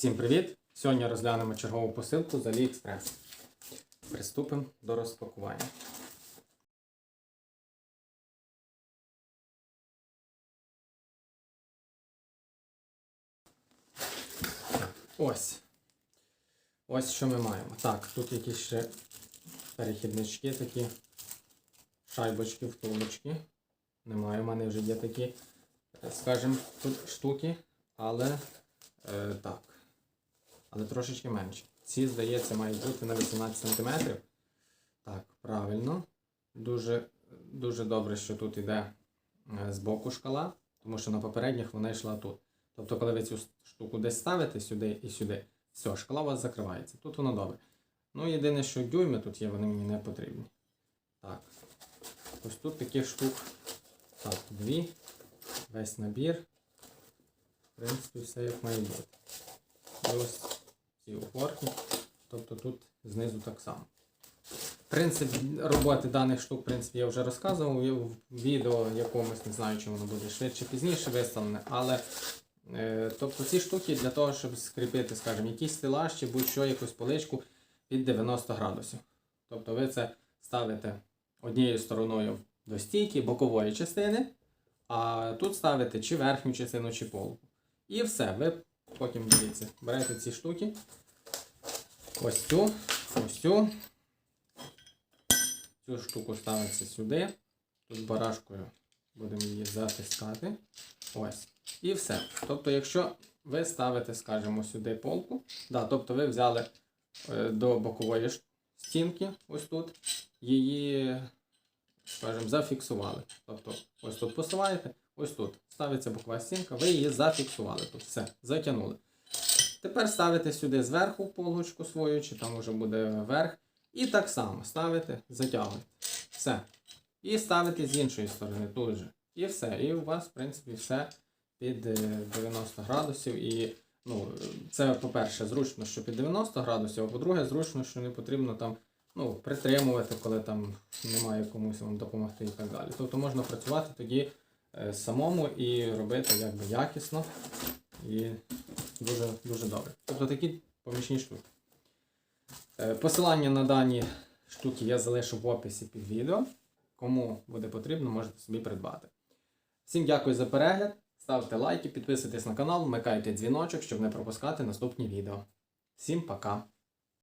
Всім привіт! Сьогодні розглянемо чергову посилку з AliExpress. Приступимо до розпакування. Ось. Ось що ми маємо. Так, тут якісь ще перехіднички такі. Шайбочки, втулочки. Немає, в мене вже є такі, скажімо, тут штуки, але е, так. Але трошечки менше. Ці, здається, мають бути на 18 см. Так, правильно. Дуже, дуже добре, що тут йде е, з боку шкала, тому що на попередніх вона йшла тут. Тобто, коли ви цю штуку десь ставите сюди і сюди, все, шкала у вас закривається. Тут воно добре. Ну, єдине, що дюйми тут є, вони мені не потрібні. Так. Ось тут таких штук. Так, дві. Весь набір. В принципі, все як має бути. І ось ці упорки. Тобто тут знизу так само. Принцип роботи даних штук, в принципі, я вже розказував в відео якомусь, не знаю, чи воно буде швидше пізніше виставлене, але е, тобто ці штуки для того, щоб скріпити, скажімо, якийсь стелаж чи будь-що, якусь поличку під 90 градусів. Тобто ви це ставите однією стороною до стійки бокової частини, а тут ставите чи верхню частину, чи полку. І все, ви потім дивіться, берете ці штуки. Ось цю, ось цю. Цю штуку ставиться сюди. Тут барашкою будемо її затискати. Ось. І все. Тобто, якщо ви ставите, скажімо, сюди полку, да, тобто ви взяли е, до бокової стінки, ось тут, її, скажімо, зафіксували. Тобто, ось тут посуваєте, ось тут ставиться бокова стінка, ви її зафіксували тут. Все, затягнули. Тепер ставите сюди зверху полочку свою, чи там вже буде верх. І так само ставите, затягуєте. Все. І ставите з іншої сторони тут же. І все. І у вас, в принципі, все під е, 90 градусів. І ну, це, по-перше, зручно, що під 90 градусів, а по-друге, зручно, що не потрібно там ну, притримувати, коли там немає комусь вам допомогти і так далі. Тобто можна працювати тоді е, самому і робити якби якісно і дуже, дуже добре. Тобто такі помічні штуки. Е, Посилання на дані штуки я залишу в описі під відео. Кому буде потрібно, можете собі придбати. Всім дякую за перегляд. Ставте лайки, підписуйтесь на канал, вмикайте дзвіночок, щоб не пропускати наступні відео. Всім пока!